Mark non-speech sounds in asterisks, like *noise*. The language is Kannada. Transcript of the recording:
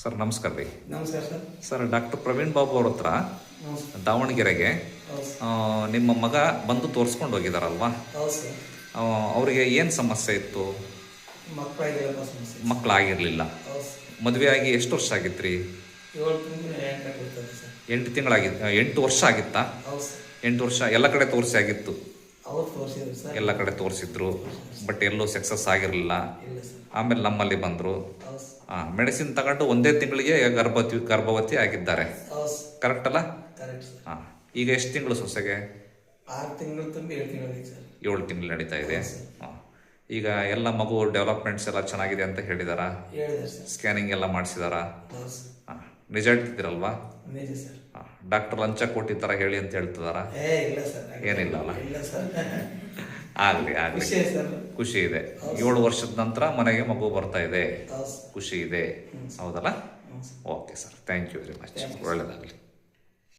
ಸರ್ ನಮಸ್ಕಾರ ರೀ. ನಮಸ್ಕಾರ sir. Sir doctor Praveen Babu ಅವ್ರ ಹತ್ರ ದಾವಣಗೆರೆಗೆ ನಿಮ್ಮ ಮಗ ಬಂದು ತೋರಿಸ್ಕೊಂಡು ಹೋಗಿದಾರಲ್ವಾ? ಅವರಿಗೆ ಏನು ಸಮಸ್ಯೆ ಇತ್ತು? ಮಕ್ಕಳಾಗಿರಲಿಲ್ಲ. ಆಗಿ ಎಷ್ಟು ವರ್ಷ ಆಗಿತ್ತು ರೀ ಎಂಟು ತಿಂಗಳಾಗಿತ್ತು ಎಂಟು ವರ್ಷ ಆಗಿತ್ತಾ? ಎಂಟು ವರ್ಷ ಎಲ್ಲ ಕಡೆ ತೋರಿಸಿ ಆಗಿತ್ತು. ಎಲ್ಲ ಕಡೆ ತೋರಿಸಿದ್ರು ಬಟ್ ಎಲ್ಲೂ ಸಕ್ಸಸ್ ಆಗಿರಲಿಲ್ಲ. ಆಮೇಲೆ ನಮ್ಮಲ್ಲಿ ಬಂದರು. ಮೆಡಿಸಿನ್ ತಗೊಂಡು ಒಂದೇ ತಿಂಗಳಿಗೆ ಗರ್ಭವತಿ ಗರ್ಭವತಿ ಆಗಿದ್ದಾರೆ. ಕರೆಕ್ಟ್ ಅಲ್ಲ? ಹಾಂ ಈಗ ಎಷ್ಟು ತಿಂಗಳು ಸೊಸೆಗೆ? ಏಳು ತಿಂಗಳು ನಡೀತಾ ಇದೆ. ಹಾಂ ಈಗ ಎಲ್ಲ ಮಗು ಡೆವಲಪ್ಮೆಂಟ್ಸ್ ಎಲ್ಲ ಚೆನ್ನಾಗಿದೆ ಅಂತ ಹೇಳಿದಾರಾ? ಸ್ಕ್ಯಾನಿಂಗ್ ಎಲ್ಲ ಮಾಡಿಸಿದಾರಾ? ಹಾಂ ನಿಜ ಹೇಳ್ತಿದ್ದೀರಲ್ವಾ? ನಿಜ ಸರ್ ಡಾಕ್ಟರ್ ಲಂಚ ಕೊಟ್ಟಿದ್ದಾರ ಹೇಳಿ ಅಂತ ಹೇಳ್ತಿದಾರ? ಏ ಇಲ್ಲ ಸರ್ ಏನಿಲ್ಲ ಅಲ್ಲ? ಇಲ್ಲ ಸರ್ *laughs* ಆಗಲಿ ಆಗಲಿ. ಖುಷಿ ಸರ್ ಖುಷಿ ಇದೆ. ಏಳು ವರ್ಷದ ನಂತರ ಮನೆಗೆ ಮಗು ಬರ್ತಾ ಇದೆ. ಖುಷಿ ಇದೆ. ಹೌದಲ್ಲ? Okay sir thank you very much ಒಳ್ಳೆಯದಾಗಲಿ